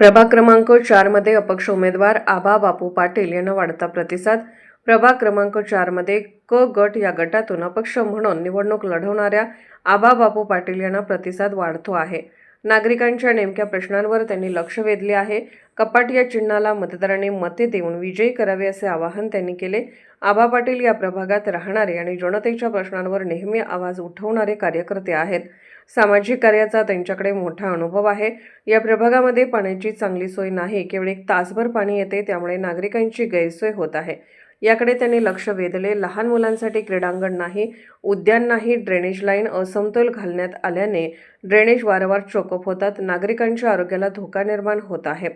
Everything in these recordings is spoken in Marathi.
प्रभाग क्रमांक चारमध्ये अपक्ष उमेदवार आबा बापू पाटील यांना वाढता प्रतिसाद. प्रभाग क्रमांक चारमध्ये क गट या गटातून अपक्ष म्हणून निवडणूक लढवणाऱ्या आबा बापू पाटील यांना प्रतिसाद वाढतो आहे. नागरिकांच्या नेमक्या प्रश्नांवर त्यांनी लक्ष वेधले आहे. कपाट या चिन्हाला मतदारांनी मते देऊन विजयी करावे असे आवाहन त्यांनी केले. आबा पाटील या प्रभागात राहणारे आणि जनतेच्या प्रश्नांवर नेहमी आवाज उठवणारे कार्यकर्ते आहेत. सामाजिक कार्याचा त्यांच्याकडे मोठा अनुभव आहे. या प्रभागामध्ये पाण्याची चांगली सोय नाही केवळ एक तासभर पाणी येते त्यामुळे नागरिकांची गैरसोय होत आहे. याकडे त्यांनी लक्ष वेधले. लहान मुलांसाठी क्रीडांगण नाही उद्यान नाही ड्रेनेज लाईन असमतोल घालण्यात आल्याने ड्रेनेज वारंवार चोकअप होतात. नागरिकांच्या आरोग्याला धोका निर्माण होत आहे.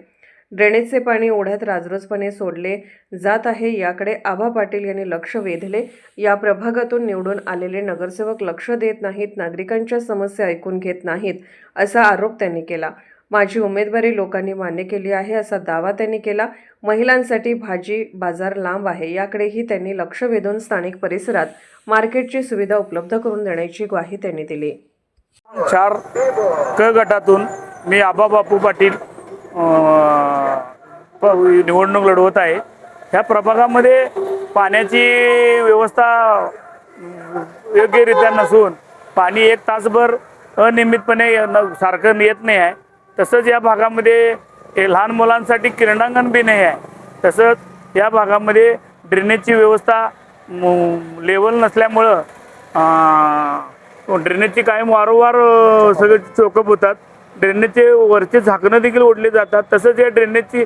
ड्रेनेजचे पाणी ओढ्यात राजरोजपणे सोडले जात आहे. याकडे आभा पाटील यांनी लक्ष वेधले. या प्रभागातून निवडून आलेले नगरसेवक लक्ष देत नाहीत. नागरिकांच्या समस्या ऐकून घेत नाहीत असा आरोप त्यांनी केला. माझी उमेदवारी लोकांनी मान्य केली आहे असा दावा त्यांनी केला. महिलांसाठी भाजी बाजार लांब आहे. याकडेही त्यांनी लक्ष वेधून स्थानिक परिसरात मार्केटची सुविधा उपलब्ध करून देण्याची ग्वाही त्यांनी दिली. चार क गटातून मी आबा बापू पाटील प- निवडणूक लढवत आहे. ह्या प्रभागामध्ये पाण्याची व्यवस्था योग्यरित्या नसून पाणी एक तासभर अनियमितपणे न- सारखं येत नाही आहे. तसंच या भागामध्ये हे लहान मुलांसाठी क्रीडांगण बी नाही आहे. तसंच या भागामध्ये ड्रेनेजची व्यवस्था लेवल नसल्यामुळं ड्रेनेजची कायम वारंवार सगळे चोकअप होतात. ड्रेनेजचे वरचे झाकणं देखील ओढले जातात. तसंच या ड्रेनेजची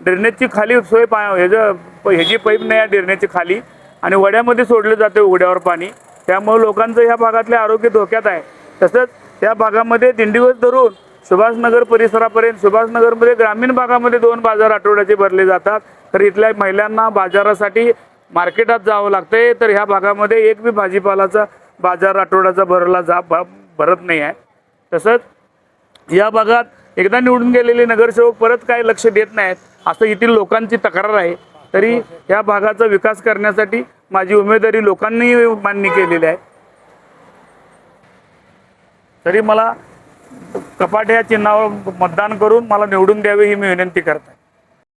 ड्रेनेजची खाली सोय पा ह्याचं ह्याची पाईप नाही आहे ड्रेनेजची खाली आणि वड्यामध्ये सोडलं जातं उघड्यावर पाणी. त्यामुळे लोकांचं ह्या भागातले आरोग्य धोक्यात आहे. तसंच या भागामध्ये दिंडीवर धरून सुभाषनगर परिसरापर्यंत सुभाषनगरमध्ये ग्रामीण भागामध्ये दोन बाजार आठवड्याचे भरले जातात. तर इथल्या महिलांना बाजारासाठी मार्केटात जावं लागतंय. तर ह्या भागामध्ये एक बी भाजीपालाचा बाजार आठवड्याचा भरला जा भरत नाही आहे. तसंच या भागात एकदा निवडून गेलेले नगरसेवक परत काय लक्ष देत नाहीत असं येथील लोकांची तक्रार आहे. तरी या भागाचा विकास करण्यासाठी माझी उमेदवारी लोकांनी मान्य केलेली आहे. तरी मला कपाट या चिन्हावर मतदान करून मला निवडून द्यावे ही मी विनंती करत आहे